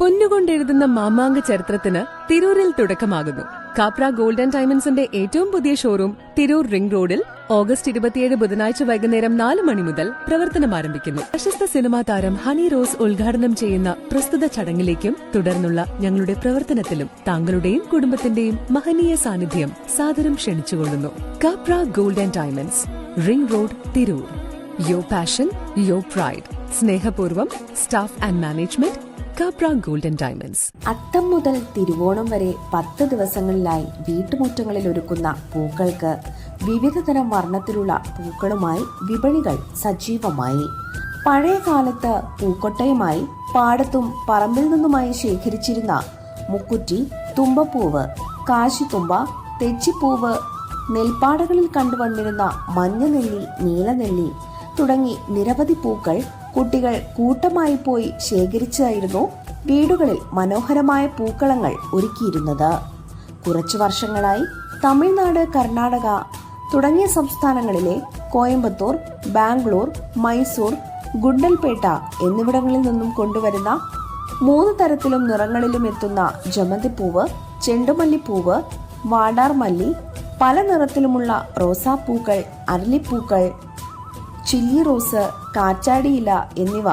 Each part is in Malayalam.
പൊന്നുകൊണ്ടെഴുതുന്ന മാമാങ്ക ചരിത്രത്തിന് തിരൂരിൽ തുടക്കമാകുന്നു. കാപ്ര ഗോൾഡൻ ഡയമണ്ട്സിന്റെ ഏറ്റവും പുതിയ ഷോറൂം തിരൂർ റിംഗ് റോഡിൽ ഓഗസ്റ്റ് ഇരുപത്തിയേഴ് ബുധനാഴ്ച വൈകുന്നേരം നാല് മണി മുതൽ പ്രവർത്തനം ആരംഭിക്കുന്നു. പ്രശസ്ത സിനിമാ താരം ഹണി റോസ് ഉദ്ഘാടനം ചെയ്യുന്ന പ്രസ്തുത ചടങ്ങിലേക്കും തുടർന്നുള്ള ഞങ്ങളുടെ പ്രവർത്തനത്തിലും താങ്കളുടെയും കുടുംബത്തിന്റെയും മഹനീയ സാന്നിധ്യം സാദരം ക്ഷണിച്ചുകൊള്ളുന്നു. Kapra golden diamonds ring road Tirur. Your passion your pride സ്നേഹപൂർവം staff and management Kapra golden diamonds. Atham മുതൽ തിരുവോണം വരെ പത്ത് ദിവസങ്ങളിലായി വീട്ടുമുറ്റങ്ങളിൽ ഒരുക്കുന്ന പൂക്കൾക്ക് വിവിധതരം വർണത്തിലുള്ള പൂക്കളുമായി വിപണികൾ സജീവമായി. പഴയ കാലത്ത് പൂക്കൊട്ടയുമായി പാടത്തും പറമ്പിൽ നിന്നുമായി ശേഖരിച്ചിരുന്ന മുക്കുറ്റി തുമ്പപ്പൂവ് കാശിത്തുമ്പ തെച്ചിപ്പൂവ് നെൽപ്പാടകളിൽ കണ്ടുവന്നിരുന്ന മഞ്ഞനെല്ലി നീലനെല്ലി തുടങ്ങി നിരവധി പൂക്കൾ കുട്ടികൾ കൂട്ടമായി പോയി ശേഖരിച്ചായിരുന്നു വീടുകളിൽ മനോഹരമായ പൂക്കളങ്ങൾ ഒരുക്കിയിരുന്നത്. കുറച്ചു വർഷങ്ങളായി തമിഴ്നാട് കർണാടക തുടങ്ങിയ സംസ്ഥാനങ്ങളിലെ കോയമ്പത്തൂർ ബാംഗ്ലൂർ മൈസൂർ ഗുണ്ടൽപേട്ട എന്നിവിടങ്ങളിൽ നിന്നും കൊണ്ടുവരുന്ന മൂന്ന് തരത്തിലും നിറങ്ങളിലും എത്തുന്ന ജമന്തിപ്പൂവ് ചെണ്ടുമല്ലിപ്പൂവ് വാടാർമല്ലി പല നിറത്തിലുമുള്ള റോസാപ്പൂക്കൾ അരളിപ്പൂക്കൾ ചില്ലി റോസ് കാറ്റാടിയില എന്നിവ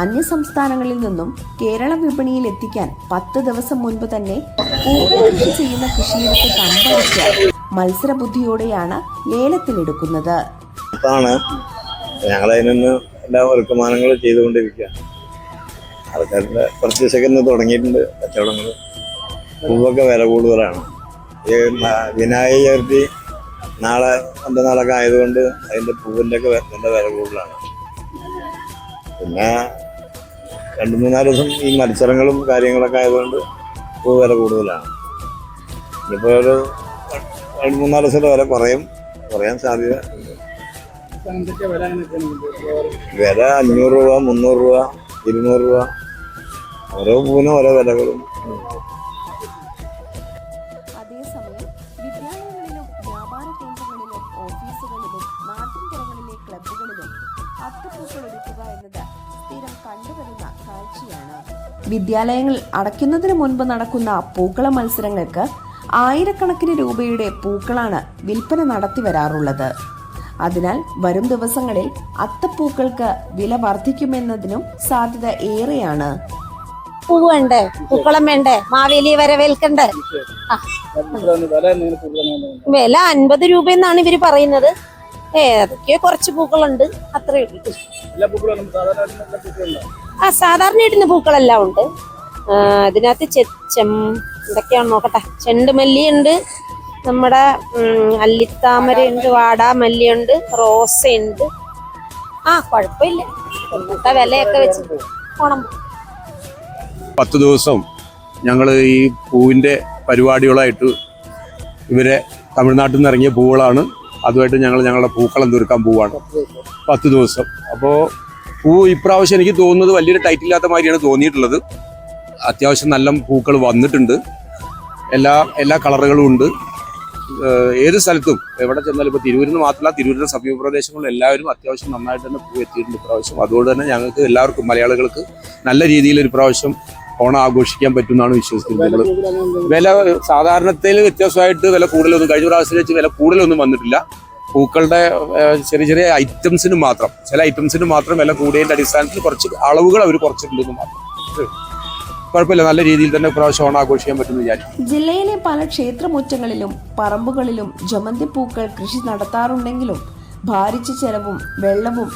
അന്യസംസ്ഥാനങ്ങളിൽ നിന്നും കേരള വിപണിയിൽ എത്തിക്കാൻ പത്ത് ദിവസം മുൻപ് തന്നെ പൂക്കൾ കൃഷി ചെയ്യുന്ന കൃഷിയിടത്ത് കമ്പടിച്ച് മത്സരബുദ്ധിയോടെയാണ് ലേലത്തിലെടുക്കുന്നത്. അതിനൊന്ന് എല്ലാ ഒരുക്കമാനങ്ങൾ ചെയ്തുകൊണ്ടിരിക്കുകയാണ് ആൾക്കാരുടെ പർച്ചേസൊക്കെ ഇന്ന് തുടങ്ങിയിട്ടുണ്ട്. കച്ചവടങ്ങൾ. പൂവൊക്കെ വില കൂടുതലാണ്. ഈ വിനായക ചതുർത്ഥി നാളെ എന്റെ നാളൊക്കെ ആയതുകൊണ്ട് അതിന്റെ പൂവിന്റെ ഒക്കെ നല്ല വില കൂടുതലാണ്. പിന്നെ രണ്ട് മൂന്നാൽ ദിവസം ഈ മത്സരങ്ങളും കാര്യങ്ങളൊക്കെ ആയതുകൊണ്ട് പൂ വില കൂടുതലാണ്. ഇനിയിപ്പോൾ ഒരു രണ്ട് മൂന്നാൽ ദിവസത്തെ വില കുറയും. കുറയാൻ സാധ്യത വില അഞ്ഞൂറ് രൂപ മുന്നൂറ് രൂപ ഇരുന്നൂറ് രൂപ. ഓരോ പൂവിനും ഓരോ വിലകളും ഒരുക്കുക എന്നത് സ്ഥിരം കണ്ടുവരുന്ന കാഴ്ചയാണ്. വിദ്യാലയങ്ങൾ അടയ്ക്കുന്നതിന് മുൻപ് നടക്കുന്ന പൂക്കള മത്സരങ്ങൾക്ക് ആയിരക്കണക്കിന് രൂപയുടെ പൂക്കളാണ് വിൽപ്പന നടത്തി വരാറുള്ളത്. അതിനാൽ വരും ദിവസങ്ങളിൽ അത്തപ്പൂക്കൾക്ക് വില വർദ്ധിക്കുമെന്നതിനും സാധ്യത ഏറെയാണ്. പൂവ് വേണ്ടേ? പൂക്കളം വേണ്ടേ? മാവേലി വരവേൽക്കണ്ടേ. വില അൻപത് രൂപ എന്നാണ് ഇവർ പറയുന്നത്. ഏതൊക്കെയോ കുറച്ച് പൂക്കളുണ്ട്. അത്രേ ഉള്ളൂ. ആ സാധാരണ ഇടുന്ന പൂക്കളെല്ലാം ഉണ്ട്. അതിനകത്ത് ചെച്ചം ചെം എന്തൊക്കെയാണ് നോക്കട്ടെ. ചെണ്ടുമല്ലി ഉണ്ട് നമ്മുടെ അല്ലിത്താമര ഉണ്ട് വാടാമല്ലി ഉണ്ട് വാടാമല്ലിയുണ്ട് ഉണ്ട് ആ കുഴപ്പമില്ല. ഇന്നത്തെ വിലയൊക്കെ വെച്ച് പോണം. പത്ത് ദിവസം ഞങ്ങൾ ഈ പൂവിന്റെ പരിപാടികളായിട്ട് ഇവരെ തമിഴ്നാട്ടിൽ നിന്ന് ഇറങ്ങിയ പൂവുകളാണ്. അതുമായിട്ട് ഞങ്ങൾ ഞങ്ങളുടെ പൂക്കളം തീർക്കാൻ പോവാണ്. പത്ത് ദിവസം. അപ്പോൾ പൂ ഇപ്രാവശ്യം എനിക്ക് തോന്നുന്നത് വലിയൊരു ടൈറ്റ് ഇല്ലാത്ത മാതിരിയാണ് തോന്നിയിട്ടുള്ളത്. അത്യാവശ്യം നല്ല പൂക്കൾ വന്നിട്ടുണ്ട്. എല്ലാ എല്ലാ കളറുകളും ഉണ്ട്. ഏത് സ്ഥലത്തും എവിടെ ചെന്നാലും ഇപ്പോൾ തിരൂരിൽ നിന്ന് മാത്രമല്ല തിരൂരിന്റെ സമീപ പ്രദേശങ്ങളിൽ എല്ലാവരും അത്യാവശ്യം നന്നായിട്ട് തന്നെ പൂ എത്തിയിട്ടുണ്ട് ഇപ്രാവശ്യം. അതുകൊണ്ട് തന്നെ ഞങ്ങൾക്ക് എല്ലാവർക്കും മലയാളികൾക്ക് നല്ല രീതിയിൽ ഒരു പ്രാവശ്യം ഓണം ആഘോഷിക്കാൻ പറ്റുമെന്നാണ് വിശ്വസിക്കുന്നത്. വില സാധാരണത്തിൽ വ്യത്യാസമായിട്ട് വില കൂടുതലൊന്നും കഴിഞ്ഞ പ്രാവശ്യം വെച്ച് വില കൂടുതലൊന്നും വന്നിട്ടില്ല. പൂക്കളുടെ ചെറിയ ചെറിയ ഐറ്റംസിന് മാത്രം ചില ഐറ്റംസിന് മാത്രം വില കൂടിയതിന്റെ അടിസ്ഥാനത്തിൽ കുറച്ച് അളവുകൾ അവർ കുറച്ചിട്ടുണ്ടെന്ന് മാത്രം. കുഴപ്പമില്ല നല്ല രീതിയിൽ തന്നെ പ്രാവശ്യം ഓണാഘോഷിക്കാൻ പറ്റുമെന്ന് വിചാരിക്കും ജില്ലയിലെ പല ക്ഷേത്രമുറ്റങ്ങളിലും പറമ്പുകളിലും ജമന്തി പൂക്കൾ കൃഷി നടത്താറുണ്ടെങ്കിലും ഭാരിച്ച ചെലവും വെള്ളവും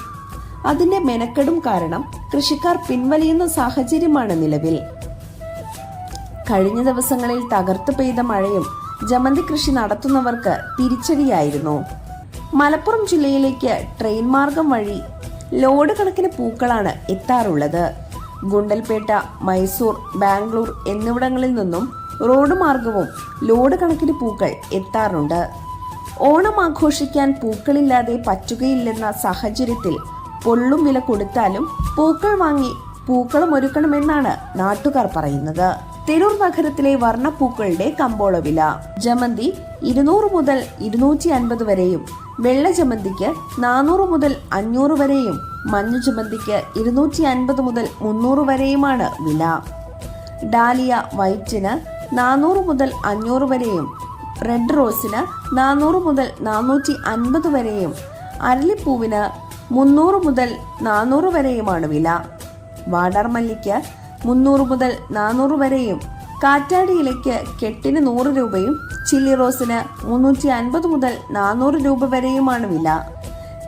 അതിന്റെ മെനക്കെടും കാരണം കൃഷിക്കാർ പിൻവലിയുന്ന സാഹചര്യമാണ് നിലവിൽ. കഴിഞ്ഞ ദിവസങ്ങളിൽ തകർത്തു പെയ്ത മഴയും ജമന്തി കൃഷി നടത്തുന്നവർക്ക് തിരിച്ചടിയായിരുന്നു. മലപ്പുറം ജില്ലയിലേക്ക് ട്രെയിൻ മാർഗം വഴി ലോഡ് കണക്കിന് പൂക്കളാണ് എത്താറുള്ളത്. ഗുണ്ടൽപേട്ട മൈസൂർ ബാംഗ്ലൂർ എന്നിവിടങ്ങളിൽ നിന്നും റോഡ് മാർഗവും ലോഡ് കണക്കിന് പൂക്കൾ എത്താറുണ്ട്. ഓണം ആഘോഷിക്കാൻ പൂക്കളില്ലാതെ പറ്റുകയില്ലെന്ന സാഹചര്യത്തിൽ പൊള്ളും വില കൊടുത്താലും പൂക്കൾ വാങ്ങി പൂക്കളം ഒരുക്കണമെന്നാണ് നാട്ടുകാർ പറയുന്നത്. തിരൂർ നഗരത്തിലെ വർണപ്പൂക്കളുടെ കമ്പോള വില. ജമന്തി ഇരുന്നൂറ് മുതൽ ഇരുന്നൂറ്റി അൻപത് വരെയും വെള്ള ജമന്തിക്ക് നാനൂറ് മുതൽ അഞ്ഞൂറ് വരെയും മഞ്ഞ ജമന്തിക്ക് ഇരുന്നൂറ്റി അൻപത് മുതൽ മുന്നൂറ് വരെയുമാണ് വില. ഡാലിയ വൈറ്റിന് നാനൂറ് മുതൽ അഞ്ഞൂറ് വരെയും റെഡ് റോസിന് നാനൂറ് മുതൽ നാനൂറ്റി അൻപത് വരെയും അരളിപ്പൂവിന് മുന്നൂറ് മുതൽ നാനൂറ് വരെയുമാണ് വില. വാടാർമല്ലിക്ക് മുന്നൂറ് മുതൽ നാനൂറ് വരെയും കാറ്റാടി ഇലയ്ക്ക് കെട്ടിന് നൂറ് രൂപയും ചില്ലി റോസിന് മുന്നൂറ്റി അൻപത് മുതൽ നാനൂറ് രൂപ വരെയുമാണ് വില.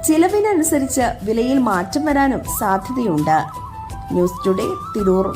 ചിലവിനനുസരിച്ച് വിലയിൽ മാറ്റം വരാനും സാധ്യതയുണ്ട്. News today Tirur.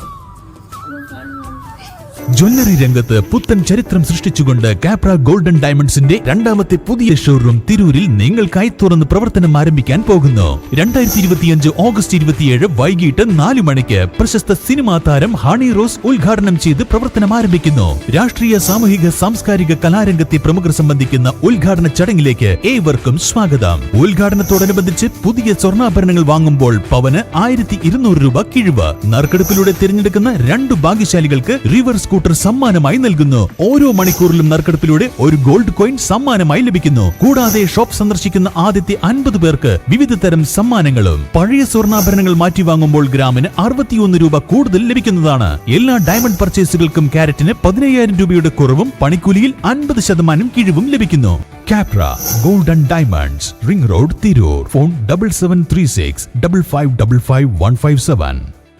ജ്വല്ലറി രംഗത്ത് പുത്തൻ ചരിത്രം സൃഷ്ടിച്ചുകൊണ്ട് കാപ്ര ഗോൾഡൻ ഡയമണ്ട്സിന്റെ രണ്ടാമത്തെ പുതിയ ഷോറൂം തിരൂരിൽ നിങ്ങൾക്കായി തുറന്ന് പ്രവർത്തനം ആരംഭിക്കാൻ പോകുന്നു. രണ്ടായിരത്തി ഇരുപത്തിയഞ്ച് ഓഗസ്റ്റ് ഇരുപത്തിയേഴ് വൈകിട്ട് നാല് മണിക്ക് പ്രശസ്ത സിനിമാ താരം ഹണി റോസ് ഉദ്ഘാടനം ചെയ്ത് പ്രവർത്തനം ആരംഭിക്കുന്നു. രാഷ്ട്രീയ സാമൂഹിക സാംസ്കാരിക കലാരംഗത്തെ പ്രമുഖർ സംബന്ധിക്കുന്ന ഉദ്ഘാടന ചടങ്ങിലേക്ക് ഏവർക്കും സ്വാഗതം. ഉദ്ഘാടനത്തോടനുബന്ധിച്ച് പുതിയ സ്വർണാഭരണങ്ങൾ വാങ്ങുമ്പോൾ പവന് ആയിരത്തി ഇരുന്നൂറ് രൂപ കിഴിവ്. നറുക്കെടുപ്പിലൂടെ തിരഞ്ഞെടുക്കുന്ന രണ്ട് ഭാഗ്യശാലികൾക്ക് റിവർ സ്കൂട്ടർ സമ്മാനമായി നൽകുന്നു. ഓരോ മണിക്കൂറിലും നറുക്കെടുപ്പിലൂടെ ഒരു ഗോൾഡ് കോയിൻ സമ്മാനമായി ലഭിക്കുന്നു. കൂടാതെ ഷോപ്പ് സന്ദർശിക്കുന്ന ആദ്യത്തെ അൻപത് പേർക്ക് വിവിധ തരം സമ്മാനങ്ങളും. പഴയ സ്വർണാഭരണങ്ങൾ മാറ്റി വാങ്ങുമ്പോൾ ഗ്രാമിന് അറുപത്തിയൊന്ന് രൂപ കൂടുതൽ ലഭിക്കുന്നതാണ്. എല്ലാ ഡയമണ്ട് പർച്ചേസുകൾക്കും ക്യാരറ്റിന് പതിനയ്യായിരം രൂപയുടെ കുറവും പണിക്കൂലിയിൽ അൻപത് ശതമാനം കിഴിവും ലഭിക്കുന്നു. Kapra golden diamonds ring road Tirur. Phone double seven three six double five double five one five seven.